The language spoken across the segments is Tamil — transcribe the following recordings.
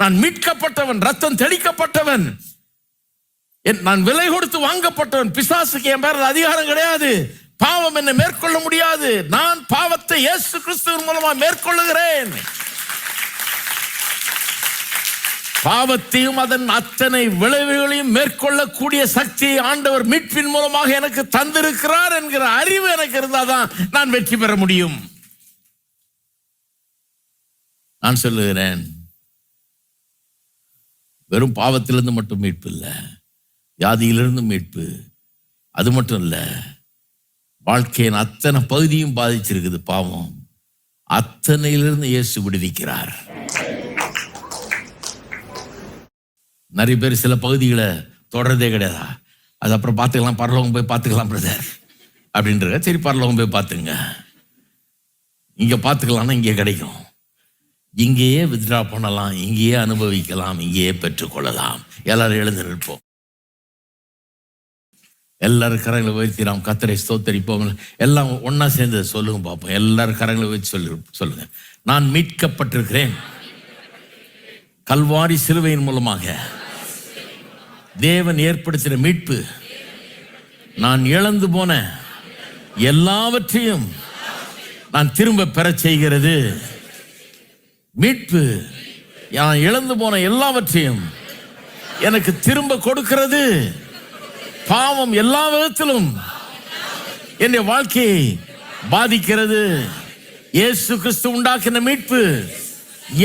நான் மீட்கப்பட்டவன் ரத்தம் தெளிக்கப்பட்டவன். என்- நான் விலை கொடுத்து வாங்கப்பட்டவன். பிசாசுக்கு என் பேரில் அதிகாரம் கிடையாது. பாவம் என்னை மேற்கொள்ள முடியாது. நான் பாவத்தை இயேசு கிறிஸ்துவின் மூலமா மேற்கொள்ளுகிறேன். பாவத்தையும் அதன் அத்தனை விளைவுகளையும் மேற்கொள்ளக்கூடிய சக்தியை ஆண்டவர் மீட்பின் மூலமாக எனக்கு தந்திருக்கிறார் என்கிற அறிவு எனக்கு இருந்தாதான் நான் வெற்றி பெற முடியும். நான் சொல்லுகிறேன். வெறும் பாவத்திலிருந்து மட்டும் மீட்பு இல்லை. வியாதியிலிருந்து மீட்பு. அது மட்டும் இல்லை வாழ்க்கையின் அத்தனை பகுதியும் பாதிச்சிருக்குது பாவம். அத்தனையிலிருந்து இயேசு விடுவிக்கிறார். நிறைய பேர் சில பகுதிகளை தொடர்றதே கிடையாதா? அது அப்புறம் பார்த்துக்கலாம் பரலோகம் போய் பார்த்துக்கலாம் பிரதர். அப்படின்ற சரி பரலோகம் போய் பார்த்துங்க. இங்கே பார்த்துக்கலாம்னா இங்கே கிடைக்கும். இங்கேயே வித்ரா பண்ணலாம் இங்கேயே அனுபவிக்கலாம் இங்கேயே பெற்றுக்கொள்ளலாம் எல்லாரும் எழுந்து நிற்போம். எல்லாரும் கரங்களை உயர்த்தி நாம் கத்தரை ஸ்தோத்தரிப்போம். எல்லாம் ஒன்னா சேர்ந்து சொல்லுங்க பார்ப்போம் எல்லாரும் கரங்களை உயர்த்தி சொல்லு சொல்லுங்க. நான் மீட்கப்பட்டிருக்கிறேன். கல்வாரி சிலுவையின் மூலமாக. தேவன் ஏற்படுத்தின மீட்பு. நான் இழந்து போன எல்லாவற்றையும் நான் திரும்ப பெறச் செய்கிறது. மீட்பு. நான் இழந்து போன எல்லாவற்றையும் எனக்கு திரும்ப கொடுக்கிறது. பாவம் எல்லா விதத்திலும் என்னுடைய வாழ்க்கையை பாதிக்கிறது. இயேசு கிறிஸ்து உண்டாக்கின மீட்பு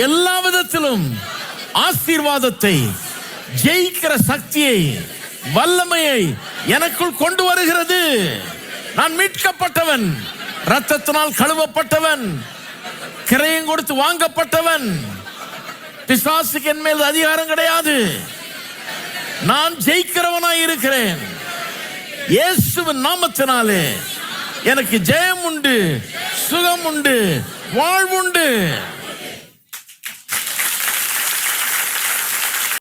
எல்லா விதத்திலும் ஆசீர்வாதத்தை ஜெயிக்கிற சக்தியை வல்லமையை எனக்குள் கொண்டு வருகிறது. நான் மீட்கப்பட்டவன் ரத்தத்தினால் கழுவப்பட்டவன் கிரையும் கொடுத்து வாங்கப்பட்டவன். பிசாசுக்கு என் மேல் அதிகாரம் கிடையாது. நான் ஜெயிக்கிறவனாய் இருக்கிறேன். இயேசுவின் நாமத்தினாலே எனக்கு ஜெயம் உண்டு சுகம் உண்டு வாழ்வுண்டு.